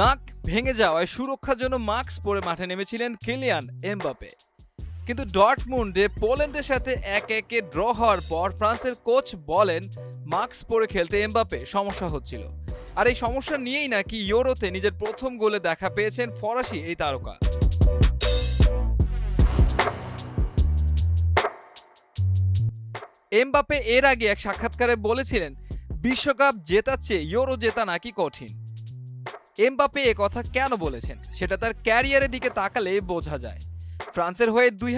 নাক ভেঙে যাওয়ায় সুরক্ষার জন্য মাস্ক পরে মাঠে নেমেছিলেন কিলিয়ান এমবাপে কিন্তু ডটমুন্ডে পোল্যান্ডের সাথে এক একে ড্র হওয়ার পর ফ্রান্সের কোচ বলেন, মাস্ক পরে খেলতে এমবাপে সমস্যা হচ্ছিল। আর এই সমস্যা নিয়েই নাকি ইউরোতে নিজের প্রথম গোলে দেখা পেয়েছেন ফরাসি এই তারকা। এমবাপে এর আগে এক সাক্ষাৎকারে বলেছিলেন, বিশ্বকাপ জেতার চেয়ে ইউরো জেতা নাকি কঠিন। এমবাপে এ কথা কেন বলেছেন? সেটা তার ক্যারিয়ারের দিকে তাকালে বোঝা যায়। ফ্রান্সের হয়ে দুই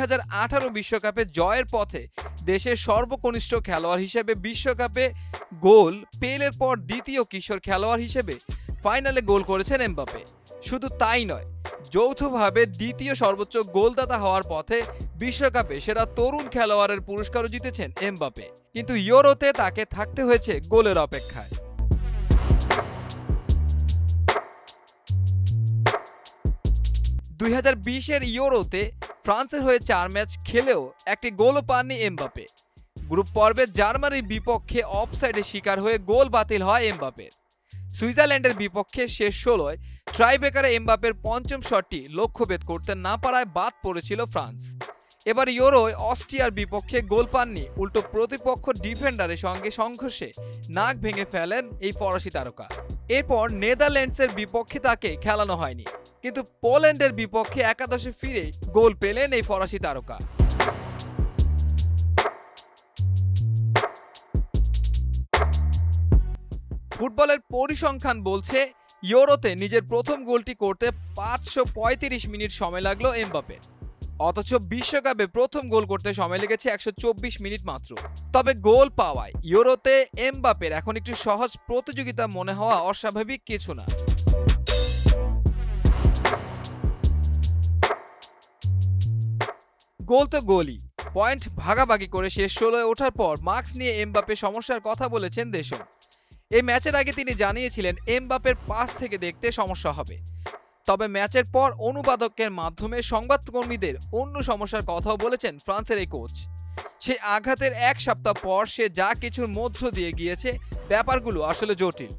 বিশ্বকাপে জয়ের পথে দেশের সর্বকনিষ্ঠ খেলোয়াড় হিসেবে বিশ্বকাপে গোল পেলের পর দ্বিতীয় কিশোর খেলোয়াড় হিসেবে ফাইনালে গোল করেছেন এমবাপে শুধু তাই নয়, যৌথভাবে দ্বিতীয় সর্বোচ্চ গোলদাতা হওয়ার পথে বিশ্বকাপে সেরা তরুণ খেলোয়াড়ের পুরস্কারও জিতেছেন এমবাপে কিন্তু ইউরোতে তাকে থাকতে হয়েছে গোলের অপেক্ষায়। দুই বিশের ইউরোতে ফ্রান্সের হয়ে চার ম্যাচ খেলেও একটি গোলও পাননি এমবাপে গ্রুপ পর্বে জার্মানির বিপক্ষে অফসাইডের শিকার হয়ে গোল বাতিল হয় এমবাপের সুইজারল্যান্ডের বিপক্ষে শেষ ষোলোয় ট্রাইবেকারে এমবাপের পঞ্চম শটটি লক্ষ্যভেদ করতে না পারায় বাদ পড়েছিল ফ্রান্স। এবার ইউরোয় অস্ট্রিয়ার বিপক্ষে গোল পাননি উল্টো প্রতিপক্ষ ডিফেন্ডারের সঙ্গে সংঘর্ষে নাক ভেঙে ফেলেন এই ফরাসি তারকা। এরপর নেদারল্যান্ডসের বিপক্ষে তাকে খেলানো হয়নি। কিন্তু পোল্যান্ডের বিপক্ষে একাদশে ফিরে গোল পেলেন এই ফরাসি তারকা। ফুটবলের পরিসংখ্যান বলছে, ইউরোতে নিজের প্রথম গোলটি করতে পাঁচশো পঁয়ত্রিশ মিনিট সময় লাগল এমবাপে অথচ বিশ্বকাপে প্রথম গোল করতে সময় লেগেছে একশো চব্বিশ মিনিট মাত্র। তবে গোল পাওয়ায় ইউরোতে এমবাপের এখন একটু সহজ প্রতিযোগিতা মনে হওয়া অস্বাভাবিক কিছু না। গোল তো গোলই। পয়েন্ট ভাগাভাগি করে শেষ ষোলোয় ওঠার পর মার্কস নিয়ে এমবাপে সমস্যার কথা বলেছেন দেশম। এই ম্যাচের আগে তিনি জানিয়েছিলেন এমবাপের পাস থেকে দেখতে সমস্যা হবে। তবে ম্যাচের পর অনুবাদকের মাধ্যমে সংবাদকর্মীদের অন্য সমস্যার কথাও বলেছেন ফ্রান্সের এই কোচ। সেই আঘাতের এক সপ্তাহ পর সে যা কিছুর মধ্য দিয়ে গিয়েছে, ব্যাপারগুলো আসলে জটিল।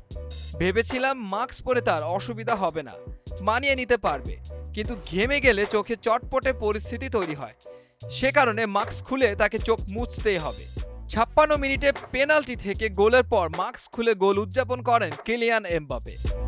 ভেবেছিলাম মাস্ক পরে তার অসুবিধা হবে না, মানিয়ে নিতে পারবে। কিন্তু ঘেমে গেলে চোখে চটপটে পরিস্থিতি তৈরি হয়। সে কারণে মাস্ক খুলে তাকে চোখ মুছতেই হবে। ছাপ্পান্ন মিনিটে পেনাল্টি থেকে গোলের পর মাস্ক খুলে গোল উদযাপন করেন কিলিয়ান এমবাপে।